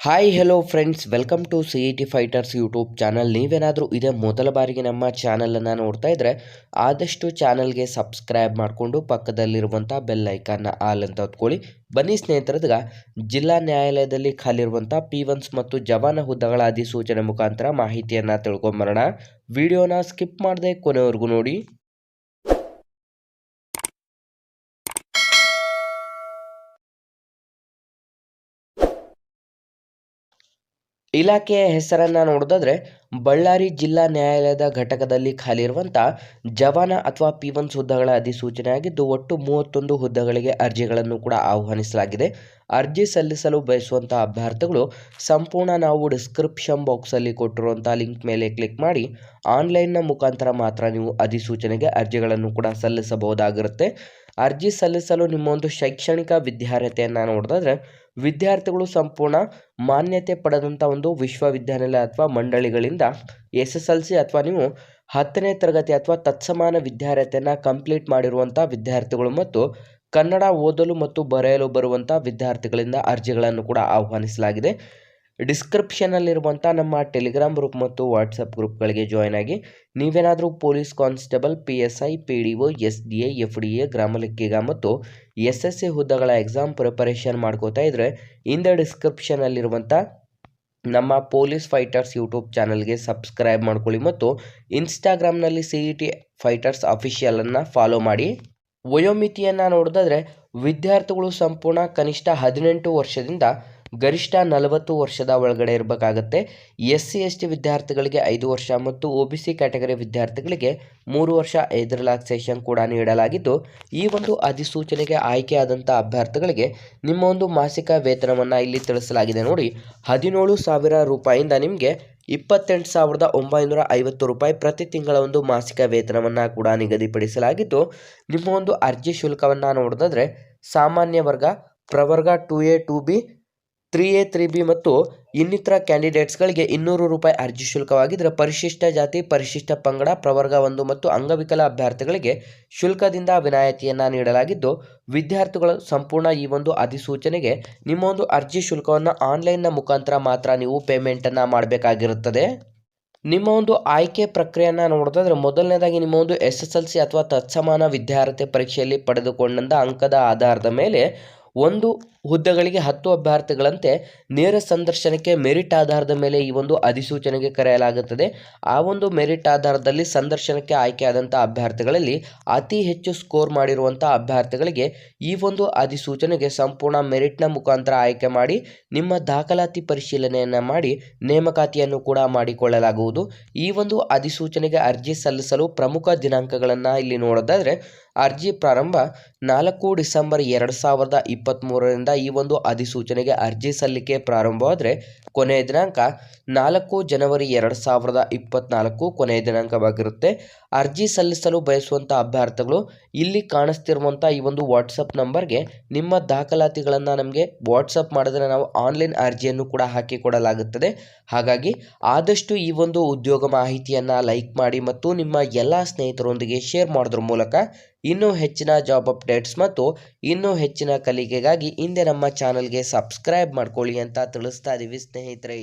Hi hello friends welcome to C E T fighters YouTube channel ನೀವೇನಾದರೂ ಇದೇ ಮೊದಲ ಬಾರಿಗೆ ನಮ್ಮ ಚಾನಲನ್ನು ನೋಡ್ತಾ ಇದ್ದರೆ ಆದಷ್ಟು ಚಾನಲ್ಗೆ ಸಬ್ಸ್ಕ್ರೈಬ್ ಮಾಡಿಕೊಂಡು ಪಕ್ಕದಲ್ಲಿರುವಂಥ ಬೆಲ್ ಐಕಾನ್ನ ಆಲ್ ಅಂತ ಹೊತ್ಕೊಳ್ಳಿ ಬನ್ನಿ ಸ್ನೇಹಿತರದಾಗ ಜಿಲ್ಲಾ ನ್ಯಾಯಾಲಯದಲ್ಲಿ ಖಾಲಿರುವಂಥ ಪಿ ಒನ್ಸ್ ಮತ್ತು ಜವಾನ ಹುದ್ದೆಗಳ ಅಧಿಸೂಚನೆ ಮುಖಾಂತರ ಮಾಹಿತಿಯನ್ನು ತಿಳ್ಕೊಂಬರೋಣ. ವಿಡಿಯೋನ ಸ್ಕಿಪ್ ಮಾಡದೆ ಕೊನೆವರೆಗೂ ನೋಡಿ. ಇಲಾಖೆಯ ಹೆಸರನ್ನು ನೋಡೋದಾದ್ರೆ, ಬಳ್ಳಾರಿ ಜಿಲ್ಲಾ ನ್ಯಾಯಾಲಯದ ಘಟಕದಲ್ಲಿ ಖಾಲಿ ಇರುವಂಥ ಜವಾನ ಅಥವಾ ಪಿ ಒನ್ಸ್ ಹುದ್ದೆಗಳ ಅಧಿಸೂಚನೆ ಆಗಿದ್ದು ಒಟ್ಟು ಮೂವತ್ತೊಂದು ಹುದ್ದೆಗಳಿಗೆ ಅರ್ಜಿಗಳನ್ನು ಕೂಡ ಆಹ್ವಾನಿಸಲಾಗಿದೆ. ಅರ್ಜಿ ಸಲ್ಲಿಸಲು ಬಯಸುವಂಥ ಅಭ್ಯರ್ಥಿಗಳು ಸಂಪೂರ್ಣ ನಾವು ಡಿಸ್ಕ್ರಿಪ್ಷನ್ ಬಾಕ್ಸಲ್ಲಿ ಕೊಟ್ಟಿರುವಂಥ ಲಿಂಕ್ ಮೇಲೆ ಕ್ಲಿಕ್ ಮಾಡಿ, ಆನ್ಲೈನ್ನ ಮುಖಾಂತರ ಮಾತ್ರ ನೀವು ಅಧಿಸೂಚನೆಗೆ ಅರ್ಜಿಗಳನ್ನು ಕೂಡ ಸಲ್ಲಿಸಬಹುದಾಗಿರುತ್ತೆ. ಅರ್ಜಿ ಸಲ್ಲಿಸಲು ನಿಮ್ಮ ಒಂದು ಶೈಕ್ಷಣಿಕ ವಿದ್ಯಾರ್ಹತೆಯನ್ನು ನೋಡಿದ್ರೆ ವಿದ್ಯಾರ್ಥಿಗಳು ಸಂಪೂರ್ಣ ಮಾನ್ಯತೆ ಪಡೆದಂಥ ಒಂದು ವಿಶ್ವವಿದ್ಯಾನಿಲಯ ಅಥವಾ ಮಂಡಳಿಗಳಿಂದ ಎಸ್ ಎಸ್ ಎಲ್ ಸಿ ಅಥವಾ ನೀವು ಹತ್ತನೇ ತರಗತಿ ಅಥವಾ ತತ್ಸಮಾನ ವಿದ್ಯಾರ್ಹತೆಯನ್ನು ಕಂಪ್ಲೀಟ್ ಮಾಡಿರುವಂಥ ವಿದ್ಯಾರ್ಥಿಗಳು ಮತ್ತು ಕನ್ನಡ ಓದಲು ಮತ್ತು ಬರೆಯಲು ಬರುವಂಥ ವಿದ್ಯಾರ್ಥಿಗಳಿಂದ ಅರ್ಜಿಗಳನ್ನು ಕೂಡ ಆಹ್ವಾನಿಸಲಾಗಿದೆ. ಡಿಸ್ಕ್ರಿಪ್ಷನಲ್ಲಿರುವಂಥ ನಮ್ಮ ಟೆಲಿಗ್ರಾಮ್ ಗ್ರೂಪ್ ಮತ್ತು ವಾಟ್ಸಪ್ ಗ್ರೂಪ್ಗಳಿಗೆ ಜಾಯ್ನ್ ಆಗಿ ನೀವೇನಾದರೂ police constable, P S I, P D O, S D A, F D A, ಗ್ರಾಮ ಲೆಕ್ಕಿಗ ಮತ್ತು ಎಸ್ ಎಸ್ ಸಿ ಹುದ್ದೆಗಳ ಎಕ್ಸಾಮ್ ಪ್ರಿಪರೇಷನ್ ಮಾಡ್ಕೋತಾ ಇದ್ದರೆ ಇಂದ ಡಿಸ್ಕ್ರಿಪ್ಷನಲ್ಲಿರುವಂಥ ನಮ್ಮ ಪೊಲೀಸ್ ಫೈಟರ್ಸ್ ಯೂಟ್ಯೂಬ್ ಚಾನಲ್ಗೆ ಸಬ್ಸ್ಕ್ರೈಬ್ ಮಾಡ್ಕೊಳ್ಳಿ ಮತ್ತು ಇನ್ಸ್ಟಾಗ್ರಾಮ್ನಲ್ಲಿ ಸಿ ಇ ಟಿ ಫೈಟರ್ಸ್ ಅಫಿಷಿಯಲನ್ನು ಫಾಲೋ ಮಾಡಿ. ವಯೋಮಿತಿಯನ್ನು ನೋಡೋದಾದರೆ ವಿದ್ಯಾರ್ಥಿಗಳು ಸಂಪೂರ್ಣ ಕನಿಷ್ಠ ಹದಿನೆಂಟು ವರ್ಷದಿಂದ ಗರಿಷ್ಠ ನಲವತ್ತು ವರ್ಷದ ಒಳಗಡೆ ಇರಬೇಕಾಗತ್ತೆ. ಎಸ್ ಸಿ ಎಸ್ ಟಿ ವಿದ್ಯಾರ್ಥಿಗಳಿಗೆ ಐದು ವರ್ಷ ಮತ್ತು ಒ ಬಿ ಸಿ ಕ್ಯಾಟಗರಿ ವಿದ್ಯಾರ್ಥಿಗಳಿಗೆ ಮೂರು ವರ್ಷ ಏಜ್ ಕೂಡ ನೀಡಲಾಗಿದ್ದು, ಈ ಒಂದು ಅಧಿಸೂಚನೆಗೆ ಆಯ್ಕೆಯಾದಂಥ ಅಭ್ಯರ್ಥಿಗಳಿಗೆ ನಿಮ್ಮ ಒಂದು ಮಾಸಿಕ ವೇತನವನ್ನು ಇಲ್ಲಿ ತಿಳಿಸಲಾಗಿದೆ ನೋಡಿ. ಹದಿನೇಳು ಸಾವಿರ ರೂಪಾಯಿಂದ ನಿಮಗೆ ಇಪ್ಪತ್ತೆಂಟು ಸಾವಿರದ ಒಂಬೈನೂರ ಐವತ್ತು ರೂಪಾಯಿ ಪ್ರತಿ ತಿಂಗಳ ಒಂದು ಮಾಸಿಕ ವೇತನವನ್ನು ಕೂಡ ನಿಗದಿಪಡಿಸಲಾಗಿದ್ದು, ನಿಮ್ಮ ಒಂದು ಅರ್ಜಿ ಶುಲ್ಕವನ್ನು ನೋಡೋದಾದ್ರೆ ಸಾಮಾನ್ಯ ವರ್ಗ ಪ್ರವರ್ಗ two A two B three A, three B ಮತ್ತು ಇನ್ನಿತರ ಕ್ಯಾಂಡಿಡೇಟ್ಸ್ಗಳಿಗೆ ಇನ್ನೂರು ರೂಪಾಯಿ ಅರ್ಜಿ ಶುಲ್ಕವಾಗಿದ್ದರೆ ಪರಿಶಿಷ್ಟ ಜಾತಿ, ಪರಿಶಿಷ್ಟ ಪಂಗಡ, ಪ್ರವರ್ಗ ಒಂದು ಮತ್ತು ಅಂಗವಿಕಲ ಅಭ್ಯರ್ಥಿಗಳಿಗೆ ಶುಲ್ಕದಿಂದ ವಿನಾಯಿತಿಯನ್ನು ನೀಡಲಾಗಿದ್ದು, ವಿದ್ಯಾರ್ಥಿಗಳು ಸಂಪೂರ್ಣ ಈ ಒಂದು ಅಧಿಸೂಚನೆಗೆ ನಿಮ್ಮ ಒಂದು ಅರ್ಜಿ ಶುಲ್ಕವನ್ನು ಆನ್ಲೈನ್ನ ಮುಖಾಂತರ ಮಾತ್ರ ನೀವು ಪೇಮೆಂಟನ್ನು ಮಾಡಬೇಕಾಗಿರುತ್ತದೆ. ನಿಮ್ಮ ಒಂದು ಆಯ್ಕೆ ಪ್ರಕ್ರಿಯೆಯನ್ನು ನೋಡೋದಾದ್ರೆ ಮೊದಲನೇದಾಗಿ ನಿಮ್ಮ ಒಂದು ಎಸ್ ಎಸ್ ಎಲ್ ಸಿ ಅಥವಾ ತತ್ಸಮಾನ ವಿದ್ಯಾರ್ಥಿ ಪರೀಕ್ಷೆಯಲ್ಲಿ ಪಡೆದುಕೊಂಡಂಥ ಅಂಕದ ಆಧಾರದ ಮೇಲೆ ಒಂದು ಹುದ್ದೆಗಳಿಗೆ ಹತ್ತು ಅಭ್ಯರ್ಥಿಗಳಂತೆ ನೇರ ಸಂದರ್ಶನಕ್ಕೆ ಮೆರಿಟ್ ಆಧಾರದ ಮೇಲೆ ಈ ಒಂದು ಅಧಿಸೂಚನೆಗೆ ಕರೆಯಲಾಗುತ್ತದೆ. ಆ ಒಂದು ಮೆರಿಟ್ ಆಧಾರದಲ್ಲಿ ಸಂದರ್ಶನಕ್ಕೆ ಆಯ್ಕೆಯಾದಂಥ ಅಭ್ಯರ್ಥಿಗಳಲ್ಲಿ ಅತಿ ಹೆಚ್ಚು ಸ್ಕೋರ್ ಮಾಡಿರುವಂಥ ಅಭ್ಯರ್ಥಿಗಳಿಗೆ ಈ ಒಂದು ಅಧಿಸೂಚನೆಗೆ ಸಂಪೂರ್ಣ ಮೆರಿಟ್ನ ಮುಖಾಂತರ ಆಯ್ಕೆ ಮಾಡಿ, ನಿಮ್ಮ ದಾಖಲಾತಿ ಪರಿಶೀಲನೆಯನ್ನು ಮಾಡಿ, ನೇಮಕಾತಿಯನ್ನು ಕೂಡ ಮಾಡಿಕೊಳ್ಳಲಾಗುವುದು. ಈ ಒಂದು ಅಧಿಸೂಚನೆಗೆ ಅರ್ಜಿ ಸಲ್ಲಿಸಲು ಪ್ರಮುಖ ದಿನಾಂಕಗಳನ್ನು ಇಲ್ಲಿ ನೋಡೋದಾದರೆ, ಅರ್ಜಿ ಪ್ರಾರಂಭ ನಾಲ್ಕು ಡಿಸೆಂಬರ್ ಎರಡು ಸಾವಿರದ ಇಪ್ಪತ್ತ್ಮೂರರಿಂದ ಈ ಒಂದು ಅಧಿಸೂಚನೆಗೆ ಅರ್ಜಿ ಸಲ್ಲಿಕೆ ಪ್ರಾರಂಭವಾದರೆ ಕೊನೆಯ ದಿನಾಂಕ ನಾಲ್ಕು ಜನವರಿ ಎರಡು ಸಾವಿರದ ಇಪ್ಪತ್ತ್ನಾಲ್ಕು ಕೊನೆಯ ದಿನಾಂಕವಾಗಿರುತ್ತೆ. ಅರ್ಜಿ ಸಲ್ಲಿಸಲು ಬಯಸುವಂಥ ಅಭ್ಯರ್ಥಿಗಳು ಇಲ್ಲಿ ಕಾಣಿಸ್ತಿರುವಂಥ ಈ ಒಂದು ವಾಟ್ಸಪ್ ನಂಬರ್ಗೆ ನಿಮ್ಮ ದಾಖಲಾತಿಗಳನ್ನು ನಮಗೆ ವಾಟ್ಸಪ್ ಮಾಡಿದ್ರೆ ನಾವು ಆನ್ಲೈನ್ ಅರ್ಜಿಯನ್ನು ಕೂಡ ಹಾಕಿಕೊಡಲಾಗುತ್ತದೆ ಹಾಗಾಗಿ ಆದಷ್ಟು ಈ ಒಂದು ಉದ್ಯೋಗ ಮಾಹಿತಿಯನ್ನು ಲೈಕ್ ಮಾಡಿ ಮತ್ತು ನಿಮ್ಮ ಎಲ್ಲ ಸ್ನೇಹಿತರೊಂದಿಗೆ ಶೇರ್ ಮಾಡೋದ್ರ ಮೂಲಕ ಇನ್ನೂ ಹೆಚ್ಚಿನ ಜಾಬ್ ಅಪ್ಡೇಟ್ಸ್ ಮತ್ತು ಇನ್ನೂ ಹೆಚ್ಚಿನ ಕಲಿಕೆಗಾಗಿ ಹಿಂದೆ ನಮ್ಮ ಚಾನಲ್ಗೆ ಸಬ್ಸ್ಕ್ರೈಬ್ ಮಾಡ್ಕೊಳ್ಳಿ ಅಂತ ತಿಳಿಸ್ತಾ ಇದ್ದೀವಿ ಸ್ನೇಹಿತರೆ.